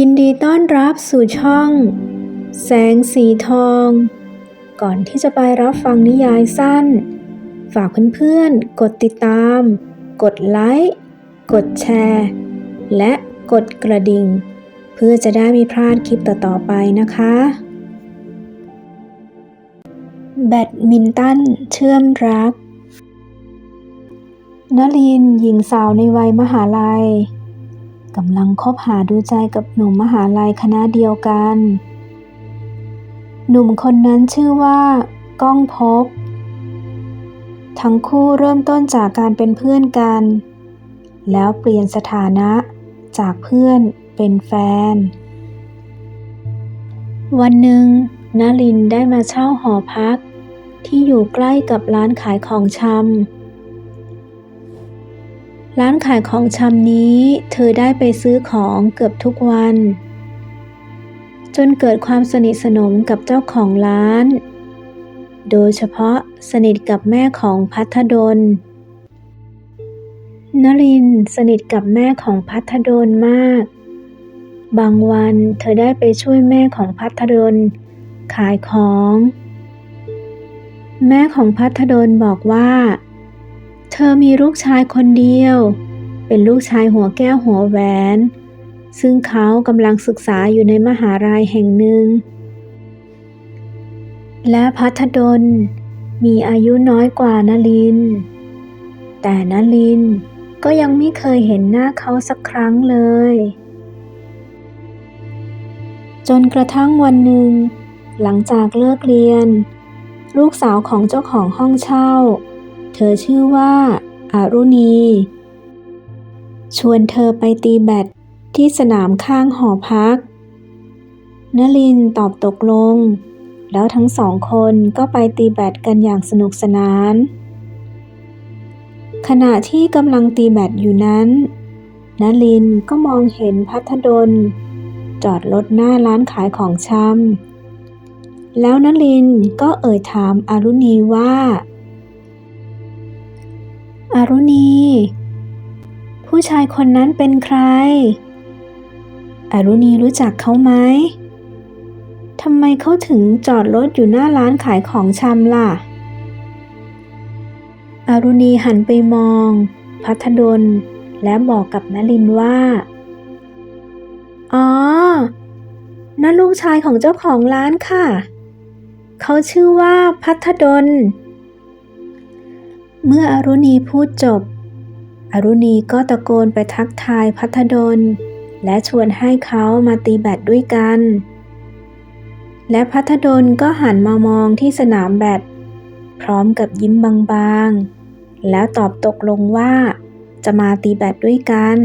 ยินดีต้อนรับสู่ช่อง แสงสีทอง ก่อนที่จะไปรับฟังนิยายสั้น ฝากเพื่อนๆ กดติดตาม กดไลค์ กดแชร์ และกดกระดิ่ง เพื่อจะได้ไม่พลาดคลิปต่อๆไปนะคะ แบดมินตันเชื่อมรักนลินหญิงสาวในวัยมหาลัย กำลังคบหาดูใจกับหนุ่มมหาลัยคณะเดียวกัน หนุ่มคนนั้นชื่อว่า ก้องพบ ทั้งคู่เริ่มต้นจากการเป็นเพื่อนกัน แล้วเปลี่ยนสถานะจากเพื่อนเป็นแฟน วันหนึ่งนลินได้มาเช่าหอพัก ที่อยู่ใกล้กับร้านขายของชำ ร้านขายของชำนี้ เธอได้ไปซื้อของเกือบทุกวัน จนเกิดความสนิทสนมกับเจ้าของร้าน โดยเฉพาะสนิทกับแม่ของพัทดลนลินสนิทกับแม่ของพัทดลมาก บางวันเธอได้ไปช่วยแม่ของพัทดลขายของ แม่ของพัทดลบอกว่า เธอมีลูกชายคนเดียว เป็นลูกชายหัวแก้วหัวแหวน ซึ่งเขากำลังศึกษาอยู่ในมหาลัยแห่งหนึ่ง และพัทดลมีอายุน้อยกว่านลิน แต่นลินก็ยังไม่เคยเห็นหน้าเขาสักครั้งเลย จนกระทั่งวันหนึ่ง หลังจากเลิกเรียน ลูกสาวของเจ้าของห้องเช่า เธอชื่อว่าอารุณี ชวนเธอไปตีแบดที่สนามข้างหอพัก นลินตอบตกลง แล้วทั้งสองคนก็ไปตีแบดกันอย่างสนุกสนาน ขณะที่กำลังตีแบดอยู่นั้นนลินก็มองเห็นพัทดล จอดรถหน้าร้านขายของชำแล้วนลินก็เอ่ยถามอารุณีว่า อารุณี ผู้ชายคนนั้นเป็นใครอารุณีรู้จักเขาไหมทำไมเขาถึงจอดรถอยู่หน้าร้านขายของชำล่ะอารุณีหันไปมอง พัทดล และบอกกับนลินว่า อ๋อ นั่นลูกชายของเจ้าของร้านค่ะ เขาชื่อว่าพัทดล เมื่ออรุณีพูดจบ อรุณีก็ตะโกนไปทักทายพัทดล และชวนให้เขามาตีแบดด้วยกัน และพัทดลก็หันมามองที่สนามแบด พร้อมกับยิ้มบางๆ แล้วตอบตกลงว่า จะมาตีแบดด้วยกัน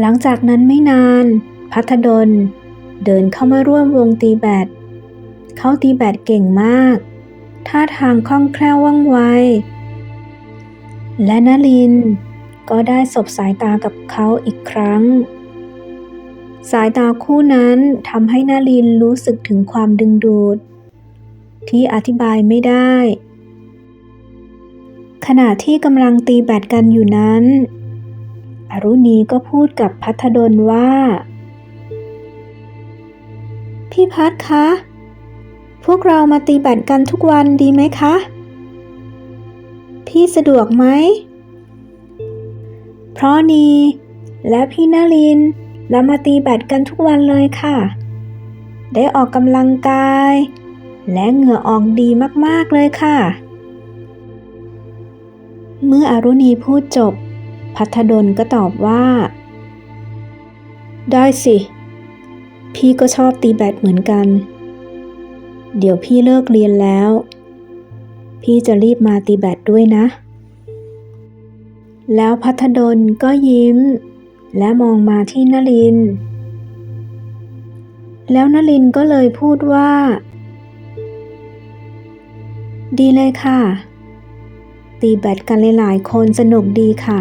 หลังจากนั้นไม่นาน พัทดล เดินเข้ามาร่วมวงตีแบดเขาตีแบดเก่งมาก ท่าทางคล่องแคล่วว่องไว และนลินก็ได้สบสายตากับเขาอีกครั้ง สายตาคู่นั้นทำให้นาลินรู้สึกถึงความดึงดูด ที่อธิบายไม่ได้ ขณะที่กำลังตีแบดกันอยู่นั้น อรุณีก็พูดกับพัทดลว่า พี่พัทคะ พวกเรามาตีแบดกันทุกวันดีไหมคะ พี่สะดวกไหม เพราะนีและพี่นาลินเรามาตีแบดกันทุกวันเลยค่ะ ได้ออกกำลังกาย และเหงื่อออกดีมากๆเลยค่ะ เมื่ออารุณีพูดจบ พัทดลก็ตอบว่า ได้สิ พี่ก็ชอบตีแบดเหมือนกัน เดี๋ยวพี่เลิกเรียนแล้ว พี่จะรีบมาตีแบดด้วยนะ แล้วพัทดลก็ยิ้ม และมองมาที่นลิน แล้วนลินก็เลยพูดว่า ดีเลยค่ะ ตีแบดกันหลายๆคนสนุกดีค่ะ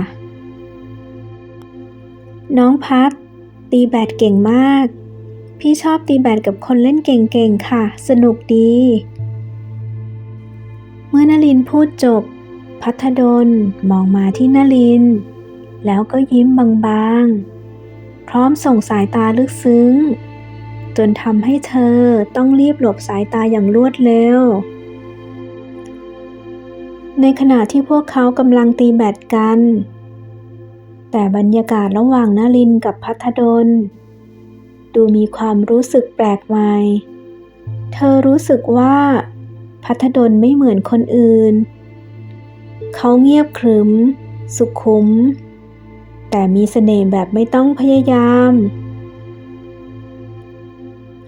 น้องพัดตีแบดเก่งมาก พี่ชอบตีแบดกับคนเล่นเก่งๆค่ะ สนุกดี เมื่อนลินพูดจบ พัทดลมองมาที่นลิน แล้วก็ยิ้มบางๆ พร้อมส่งสายตาลึกซึ้ง จนทำให้เธอต้องรีบหลบสายตาอย่างรวดเร็ว ในขณะที่พวกเขากำลังตีแบดกัน แต่บรรยากาศระหว่างนลินกับพัทดล ดูมีความรู้สึกแปลกใหม่ เธอรู้สึกว่า พัทดลไม่เหมือนคนอื่น เขาเงียบขรึม สุขุม แต่มีเสน่ห์แบบไม่ต้องพยายาม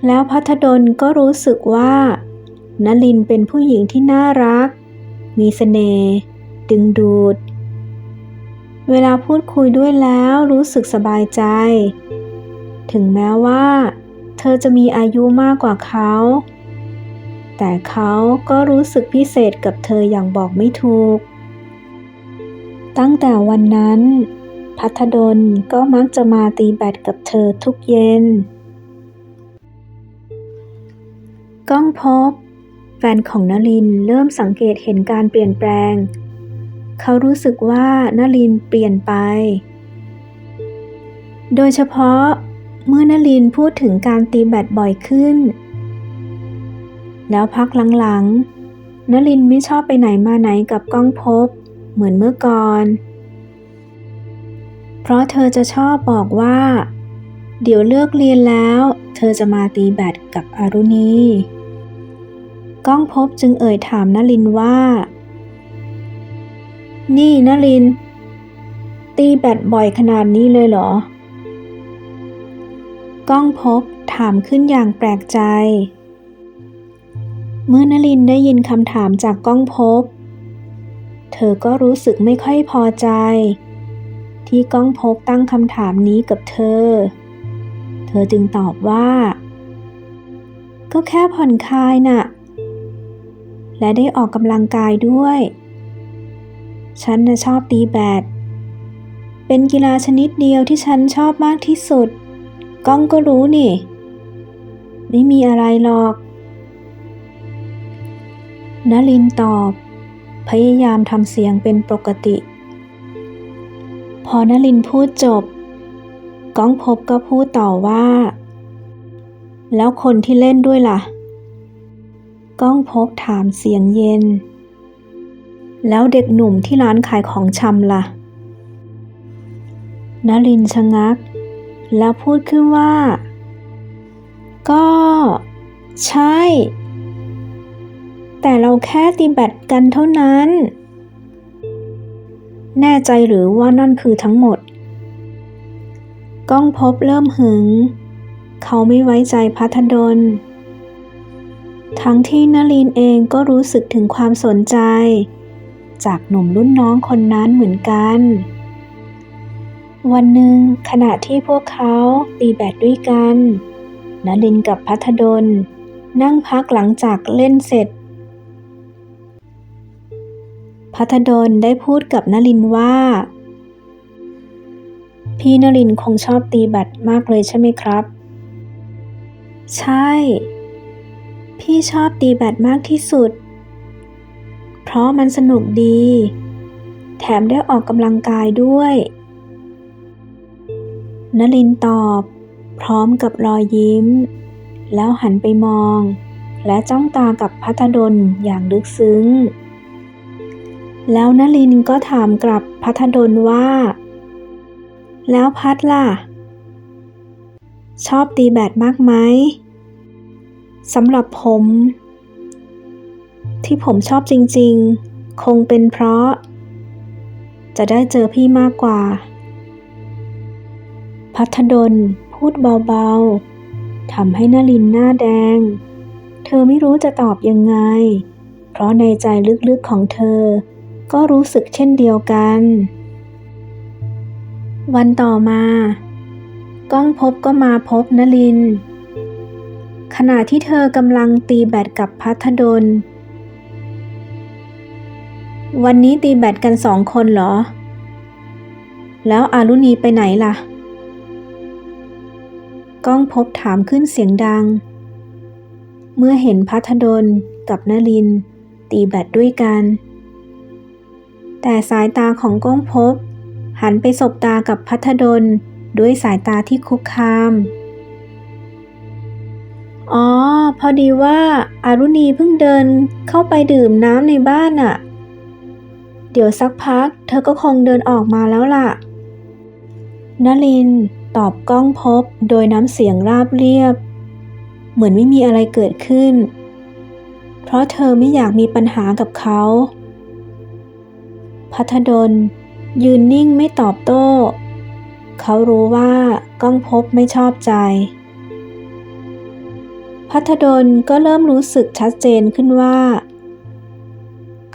แล้วพัทดลก็รู้สึกว่านลินเป็นผู้หญิงที่น่ารัก มีเสน่ห์ดึงดูด เวลาพูดคุยด้วยแล้วรู้สึกสบายใจ ถึงแม้ว่า เธอจะมีอายุมากกว่าเขา แต่เขาก็รู้สึกพิเศษกับเธออย่างบอกไม่ถูก ตั้งแต่วันนั้น พัทดลก็มักจะมาตีแบดกับเธอทุกเย็น ก้องพบ แฟนของนลินเริ่มสังเกตเห็นการเปลี่ยนแปลง เขารู้สึกว่านลินเปลี่ยนไปโดยเฉพาะ เมื่อนลินพูดถึงการตีแบดบ่อยขึ้น แล้วพักหลังๆนลินไม่ชอบไปไหนมาไหนกับก้องพบ เหมือนเมื่อก่อน เพราะเธอจะชอบบอกว่า เดี๋ยวเลิกเรียนแล้ว เธอจะมาตีแบดกับอารุณี ก้องพบจึงเอ่ยถามนลินว่า นี่นลิน ตีแบดบ่อยขนาดนี้เลยเหรอ ก้องพบถามขึ้นอย่างแปลกใจ เมื่อนลินได้ยินคำถามจากก้องพบ เธอก็รู้สึกไม่ค่อยพอใจ ที่ก้องพบตั้งคำถามนี้กับเธอ เธอจึงตอบว่า ก็แค่ผ่อนคลายน่ะ และได้ออกกำลังกายด้วย ฉันน่ะชอบตีแบดเป็นกีฬาชนิดเดียวที่ฉันชอบมากที่สุด ก้องก็รู้นี่ ไม่มีอะไรหรอกนลินตอบ พยายามทำเสียงเป็นปกติ พอนลินพูดจบ ก้องพบก็พูดต่อว่า แล้วคนที่เล่นด้วยล่ะ ก้องพบถามเสียงเย็น แล้วเด็กหนุ่มที่ร้านขายของชำล่ะนลินชะงัก แล้วพูดขึ้นว่า ก็ ใช่ แต่เราแค่ตีแบตกันเท่านั้น แน่ใจหรือว่านั่นคือทั้งหมด ก้องพบเริ่มหึง เขาไม่ไว้ใจพัทดล ทั้งที่นลินเองก็รู้สึกถึงความสนใจ จากหนุ่มรุ่นน้องคนนั้นเหมือนกัน วันหนึ่งขณะที่พวกเขาตีแบดด้วยกันนลินกับพัทดล นั่งพักหลังจากเล่นเสร็จ พัทดลได้พูดกับนลินว่า พี่นลินคงชอบตีแบดมากเลยใช่ไหมครับ ใช่ พี่ชอบตีแบดมากที่สุด เพราะมันสนุกดี แถมได้ออกกำลังกายด้วย นลินตอบ พร้อมกับรอยยิ้ม แล้วหันไปมอง และจ้องตากับพัทดลอย่างลึกซึ้ง แล้วนลินก็ถามกลับพัทดลว่า แล้วพัดล่ะ ชอบตีแบดมากไหมสำหรับผม ที่ผมชอบจริง ๆ คงเป็นเพราะ จะได้เจอพี่มากกว่า พัทดลพูดเบาๆทำให้นลินหน้าแดง เธอไม่รู้จะตอบยังไง เพราะในใจลึกๆของเธอ ก็รู้สึกเช่นเดียวกัน วันต่อมา ก้องพบก็มาพบนลิน ขณะที่เธอกำลังตีแบดกับพัทดล วันนี้ตีแบดกันสองคนเหรอ แล้วอารุณีไปไหนล่ะ ก้องพบถามขึ้นเสียงดัง เมื่อเห็นพัทดลกับนลิน ตีแบดด้วยกัน แต่สายตาของก้องพบ หันไปสบตากับพัทดลด้วยสายตาที่คุกคาม อ๋อ พอดีว่าอารุณีเพิ่งเดินเข้าไปดื่มน้ำในบ้านอะ่ะเดี๋ยวสักพัก เธอก็คงเดินออกมาแล้วล่ะนลิน ตอบก้องพบโดยน้ำเสียงราบเรียบ เหมือนไม่มีอะไรเกิดขึ้น เพราะเธอไม่อยากมีปัญหากับเขา พัทดล ยืนนิ่งไม่ตอบโต้ เขารู้ว่าก้องพบไม่ชอบใจ พัทดลก็เริ่มรู้สึกชัดเจนขึ้นว่า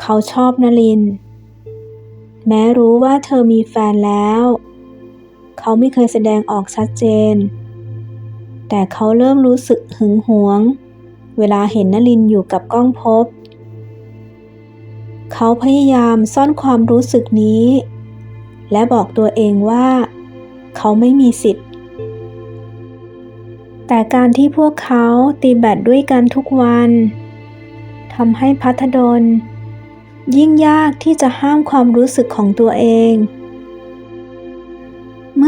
เขาชอบนลิน แม้รู้ว่าเธอมีแฟนแล้ว เขาไม่เคยแสดงออกชัดเจน แต่เขาเริ่มรู้สึกหึงหวง เวลาเห็นนลินอยู่กับก้องพบ เขาพยายามซ่อนความรู้สึกนี้ และบอกตัวเองว่า เขาไม่มีสิทธิ์ แต่การที่พวกเขาตีแบดด้วยกันทุกวันทำให้พัทดลยิ่งยากที่จะห้ามความรู้สึกของตัวเอง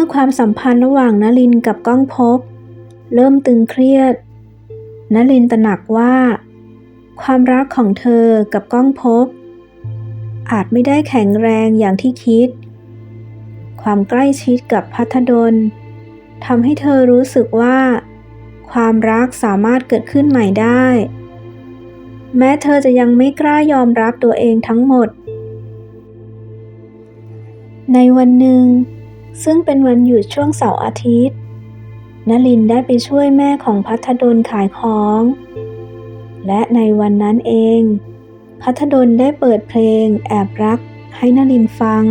มื่อความสัมพันธ์ระหว่างนลินกับก้องพบ เริ่มตึงเครียดนลินตระหนักว่า ความรักของเธอกับก้องพบ อาจไม่ได้แข็งแรงอย่างที่คิด ความใกล้ชิดกับพัทดลทำให้เธอรู้สึกว่า ความรักสามารถเกิดขึ้นใหม่ได้ แม้เธอจะยังไม่กล้ายอมรับตัวเองทั้งหมด ในวันหนึ่ง ซึ่งเป็นวันหยุดช่วงเสาร์อาทิตย์นลินได้ไปช่วยแม่ของพัทดลขายของ และในวันนั้นเอง พัทดลได้เปิดเพลงแอบรักให้นลินฟัง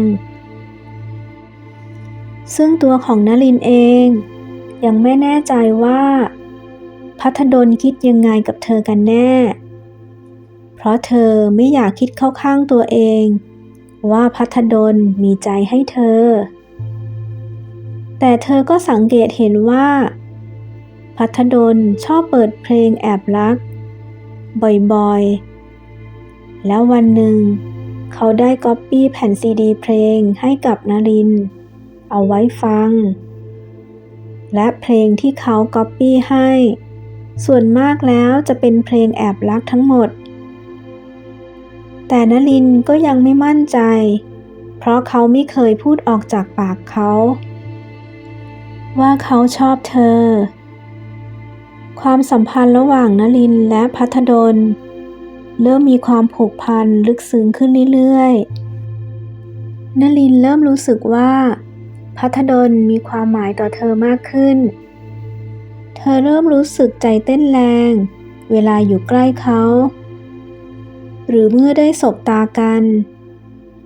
ซึ่งตัวของนลินเอง ยังไม่แน่ใจว่า พัทดลคิดยังไงกับเธอกันแน่ เพราะเธอไม่อยากคิดเข้าข้างตัวเอง ว่าพัทดลมีใจให้เธอ แต่เธอก็สังเกตเห็นว่า พัทดลชอบเปิดเพลงแอบรัก บ่อยๆ แล้ววันหนึ่ง เขาได้ก๊อปปี้แผ่นซีดีเพลงให้กับนริน เอาไว้ฟัง และเพลงที่เขาก๊อปปี้ให้ ส่วนมากแล้วจะเป็นเพลงแอบรักทั้งหมด แต่นลินก็ยังไม่มั่นใจ เพราะเขาไม่เคยพูดออกจากปากเขา ว่าเขาชอบเธอ ความสัมพันธ์ระหว่างนลินและพัทดล เริ่มมีความผูกพันลึกซึ้งขึ้นเรื่อยๆนลินเริ่มรู้สึกว่า พัทดลมีความหมายต่อเธอมากขึ้น เธอเริ่มรู้สึกใจเต้นแรง เวลาอยู่ใกล้เขา หรือเมื่อได้สบตากัน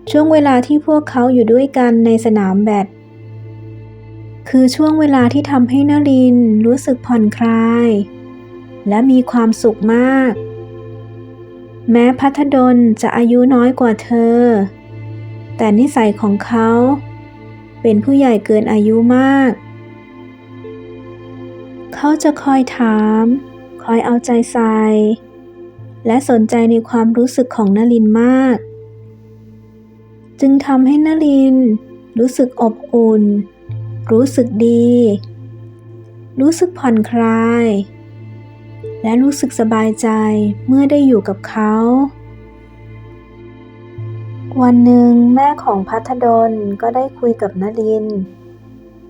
ช่วงเวลาที่พวกเขาอยู่ด้วยกันในสนามแบด คือช่วงเวลาที่ทำให้นลินรู้สึกผ่อนคลาย และมีความสุขมาก แม้พัทดลจะอายุน้อยกว่าเธอ แต่นิสัยของเขา เป็นผู้ใหญ่เกินอายุมาก เขาจะคอยถาม คอยเอาใจใส่ และสนใจในความรู้สึกของนลินมาก จึงทำให้นลินรู้สึกอบอุ่น รู้สึกดี รู้สึกผ่อนคลาย และรู้สึกสบายใจเมื่อได้อยู่กับเขา วันหนึ่งแม่ของพัทดลก็ได้คุยกับนลิน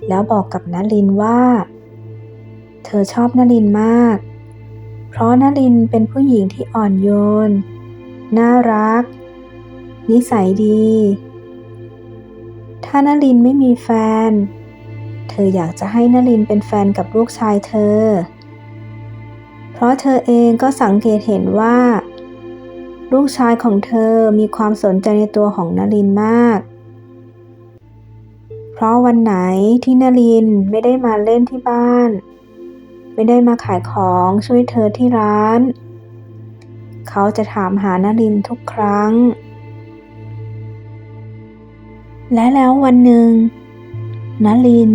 แล้วบอกกับนลินว่า เธอชอบนลินมาก เพราะนลินเป็นผู้หญิงที่อ่อนโยน น่ารัก นิสัยดีถ้านลินไม่มีแฟน เธออยากจะให้นลินเป็นแฟนกับลูกชายเธอ เพราะเธอเองก็สังเกตเห็นว่า ลูกชายของเธอมีความสนใจในตัวของนลินมาก เพราะวันไหนที่นลินไม่ได้มาเล่นที่บ้าน ไม่ได้มาขายของช่วยเธอที่ร้าน เขาจะถามหานลินทุกครั้งและแล้ววันหนึ่ง นลิน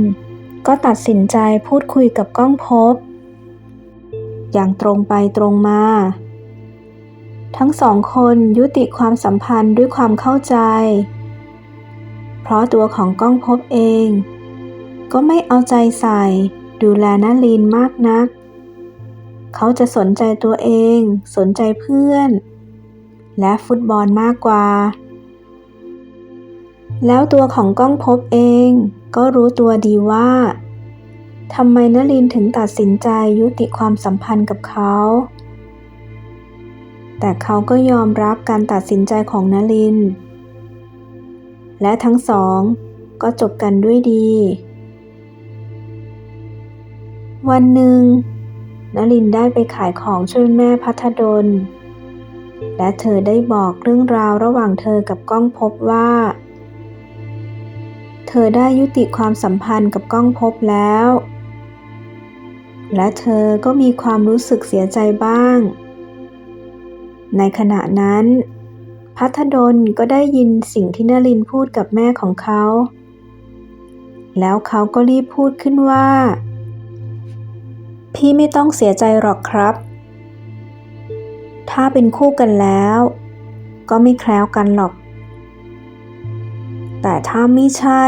ก็ตัดสินใจพูดคุยกับก้องพบ อย่างตรงไปตรงมา ทั้งสองคนยุติความสัมพันธ์ด้วยความเข้าใจ เพราะตัวของก้องพบเอง ก็ไม่เอาใจใส่ ดูแลนลินมากนัก เขาจะสนใจตัวเอง สนใจเพื่อน และฟุตบอลมากกว่าแล้วตัวของก้องพบเอง ก็รู้ตัวดีว่าทำไมนลินถึงตัดสินใจยุติความสัมพันธ์กับเขา แต่เขาก็ยอมรับการตัดสินใจของนลิน และทั้งสองก็จบกันด้วยดี วันหนึ่งนลินได้ไปขายของช่วยแม่พัทดล และเธอได้บอกเรื่องราวระหว่างเธอกับก้องพบว่า เธอได้ยุติความสัมพันธ์กับก้องพบแล้ว และเธอก็มีความรู้สึกเสียใจบ้าง ในขณะนั้น พัทดลก็ได้ยินสิ่งที่นลินพูดกับแม่ของเขา แล้วเขาก็รีบพูดขึ้นว่า พี่ไม่ต้องเสียใจหรอกครับ ถ้าเป็นคู่กันแล้ว ก็ไม่แคล้วกันหรอก แต่ถ้าไม่ใช่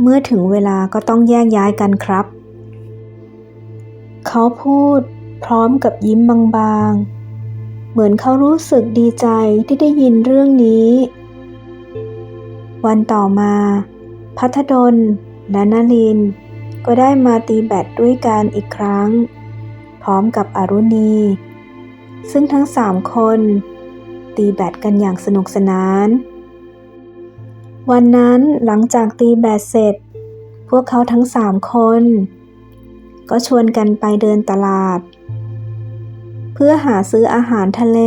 เมื่อถึงเวลาก็ต้องแยกย้ายกันครับ เขาพูดพร้อมกับยิ้มบางๆ เหมือนเขารู้สึกดีใจที่ได้ยินเรื่องนี้ วันต่อมา พัทดลและนลิน ก็ได้มาตีแบดด้วยกันอีกครั้ง พร้อมกับอรุณี ซึ่งทั้งสามคน ตีแบดกันอย่างสนุกสนาน วันนั้นหลังจากตีแบดเสร็จ พวกเขาทั้งสามคน ก็ชวนกันไปเดินตลาด เพื่อหาซื้ออาหารทะเล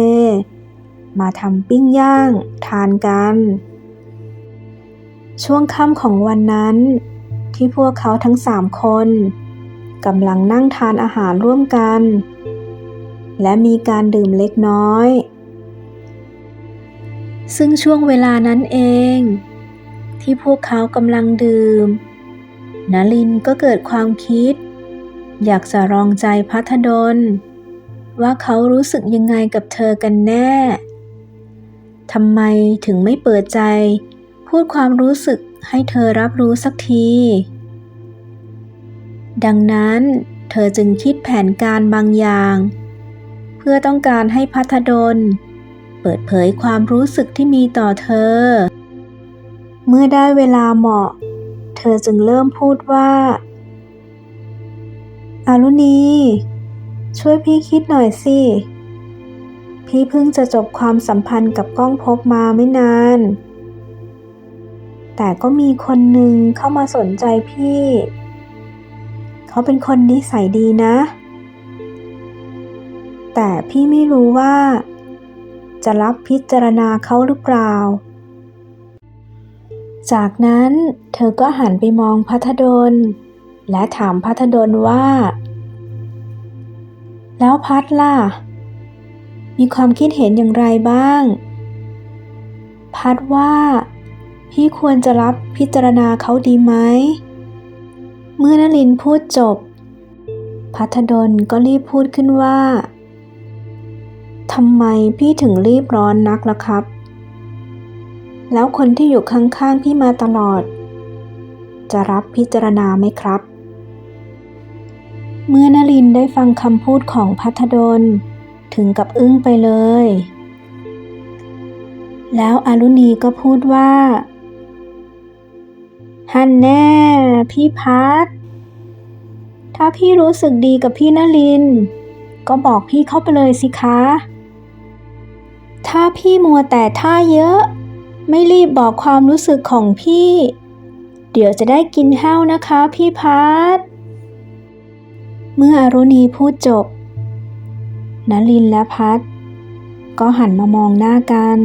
มาทำปิ้งย่างทานกัน ช่วงค่ำของวันนั้น ที่พวกเขาทั้งสามคนกำลังนั่งทานอาหารร่วมกัน และมีการดื่มเล็กน้อย ซึ่งช่วงเวลานั้นเอง ที่พวกเขากำลังดื่มนลินก็เกิดความคิด อยากจะลองใจพัทดล ว่าเขารู้สึกยังไงกับเธอกันแน่ทำไมถึงไม่เปิดใจ พูดความรู้สึกให้เธอรับรู้สักที ดังนั้นเธอจึงคิดแผนการบางอย่าง เพื่อต้องการให้พัทดล เปิดเผยความรู้สึกที่มีต่อเธอ เมื่อได้เวลาเหมาะ เธอจึงเริ่มพูดว่าอารุณี ช่วยพี่คิดหน่อยสิ พี่เพิ่งจะจบความสัมพันธ์กับก้องพบมาไม่นาน แต่ก็มีคนหนึ่งเข้ามาสนใจพี่ เขาเป็นคนนิสัยดีนะ แต่พี่ไม่รู้ว่า จะรับพิจารณาเขาหรือเปล่า จากนั้นเธอก็หันไปมองพัทดล และถามพัทดลว่า แล้วพัทล่ะ มีความคิดเห็นอย่างไรบ้าง พัดว่า พี่ควรจะรับพิจารณาเขาดีไหม เมื่อนลินพูดจบ พัทดลก็รีบพูดขึ้นว่าทำไมพี่ถึงรีบร้อนนักล่ะครับ แล้วคนที่อยู่ข้างๆพี่มาตลอด จะรับพิจารณาไหมครับ เมื่อนลินได้ฟังคำพูดของพัทดล ถึงกับอึ้งไปเลย แล้วอารุณีก็พูดว่า ฮันแน่ พี่พัทถ้าพี่รู้สึกดีกับพี่นลิน ก็บอกพี่เข้าไปเลยสิคะ ถ้าพี่มัวแต่ท่าเยอะ ไม่รีบบอกความรู้สึกของพี่ เดี๋ยวจะได้กินห้าวนะคะพี่พัทเมื่ออรุณีพูดจบนลินและพัทก็หันมามองหน้ากัน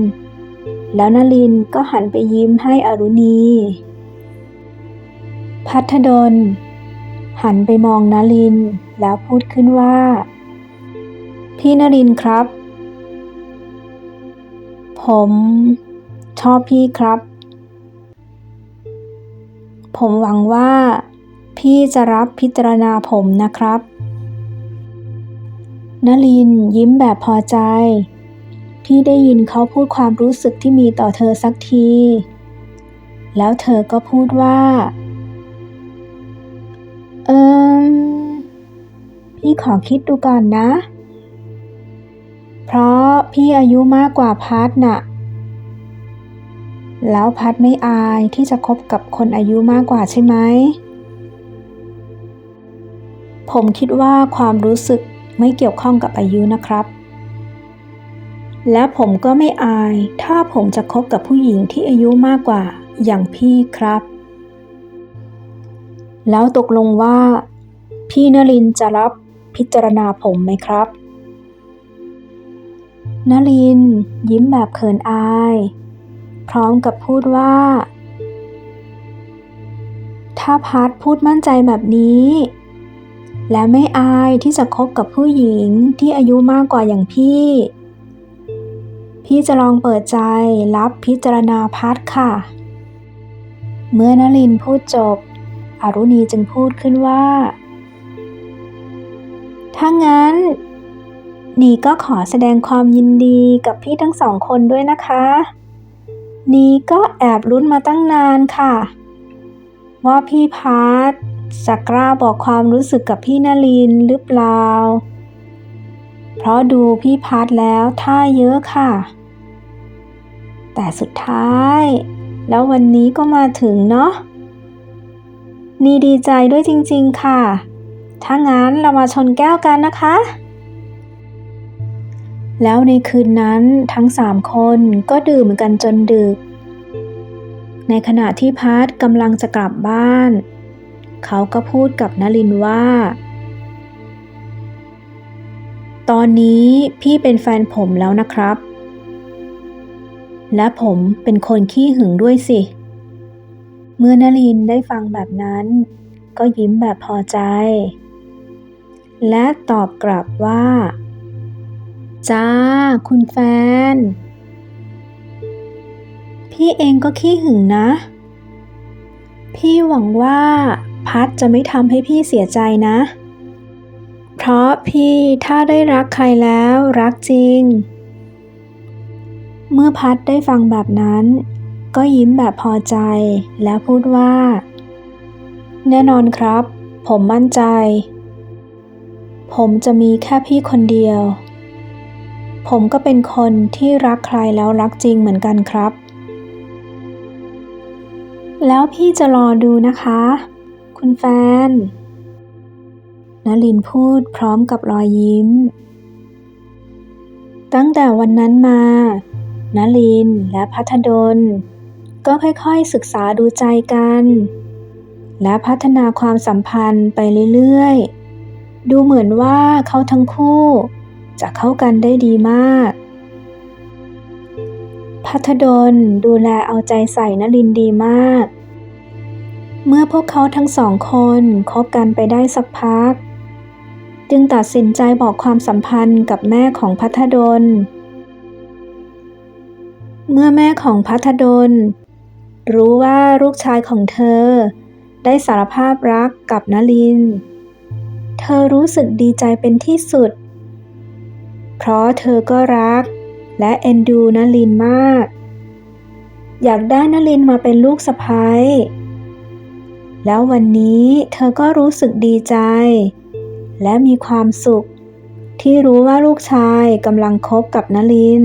แล้วนลินก็หันไปยิ้มให้อรุณี พัทดล หันไปมองนลินแล้วพูดขึ้นว่า พี่นลินครับ ผม อบพี่ครับ ผมหวังว่า พี่จะรับพิจารณาผมนะครับนลินยิ้มแบบพอใจ ที่ได้ยินเขาพูดความรู้สึกที่มีต่อเธอสักที แล้วเธอก็พูดว่า เออพี่ขอคิดดูก่อนนะ เพราะพี่อายุมากกว่าพัดน่ะ แล้วพัดไม่อายที่จะคบกับคนอายุมากกว่าใช่ไหม ผมคิดว่าความรู้สึกไม่เกี่ยวข้องกับอายุนะครับ และผมก็ไม่อาย ถ้าผมจะคบกับผู้หญิงที่อายุมากกว่าอย่างพี่ครับ แล้วตกลงว่า พี่นลินจะรับพิจารณาผมไหมครับนลิน ยิ้มแบบเขินอาย พร้อมกับพูดว่า ถ้าพัดพูดมั่นใจแบบนี้ และไม่อายที่จะคบกับผู้หญิงที่อายุมากกว่าอย่างพี่ พี่จะลองเปิดใจรับพิจารณาพัดค่ะ เมื่อนลินพูดจบ อรุณีจึงพูดขึ้นว่า ถ้างั้นนี่ก็ขอแสดงความยินดีกับพี่ทั้งสองคนด้วยนะคะ นี่ก็แอบลุ้นมาตั้งนานค่ะ ว่าพี่พัทจะกล้าบอกความรู้สึกกับพี่นลินหรือเปล่า เพราะดูพี่พัทแล้วท่าเยอะค่ะ แต่สุดท้าย แล้ววันนี้ก็มาถึงเนาะนี่ดีใจด้วยจริงๆค่ะ ถ้างั้นเรามาชนแก้วกันนะคะ แล้วในคืนนั้นทั้งสามคนก็ดื่มกันจนดึก ในขณะที่พัทกำลังจะกลับบ้าน เขาก็พูดกับนลินว่า ตอนนี้พี่เป็นแฟนผมแล้วนะครับ และผมเป็นคนขี้หึงด้วยสิ เมื่อนลินได้ฟังแบบนั้น ก็ยิ้มแบบพอใจ และตอบกลับว่า จ้า คุณแฟน พี่เองก็ขี้หึงนะ พี่หวังว่าพัดจะไม่ทำให้พี่เสียใจนะ เพราะพี่ถ้าได้รักใครแล้วรักจริง เมื่อพัดได้ฟังแบบนั้น ก็ยิ้มแบบพอใจแล้วพูดว่า แน่นอนครับ ผมมั่นใจ ผมจะมีแค่พี่คนเดียว ผมก็เป็นคนที่รักใครแล้วรักจริงเหมือนกันครับ แล้วพี่จะรอดูนะคะ คุณแฟนนลินพูดพร้อมกับรอยยิ้ม ตั้งแต่วันนั้นมานลินและพัทดล ก็ค่อยๆศึกษาดูใจกัน และพัฒนาความสัมพันธ์ไปเรื่อยๆ ดูเหมือนว่าเขาทั้งคู่ จะเข้ากันได้ดีมาก พัทดลดูแลเอาใจใส่นลินดีมาก เมื่อพวกเขาทั้งสองคนคบกันไปได้สักพัก จึงตัดสินใจบอกความสัมพันธ์กับแม่ของพัทดล เมื่อแม่ของพัทดล รู้ว่าลูกชายของเธอ ได้สารภาพรักกับนลิน เธอรู้สึกดีใจเป็นที่สุด เพราะเธอก็รัก และเอ็นดูนลินมาก อยากได้นลินมาเป็นลูกสะพ้ายแล้ววันนี้เธอก็รู้สึกดีใจ และมีความสุข ที่รู้ว่าลูกชายกำลังคบกับนลิน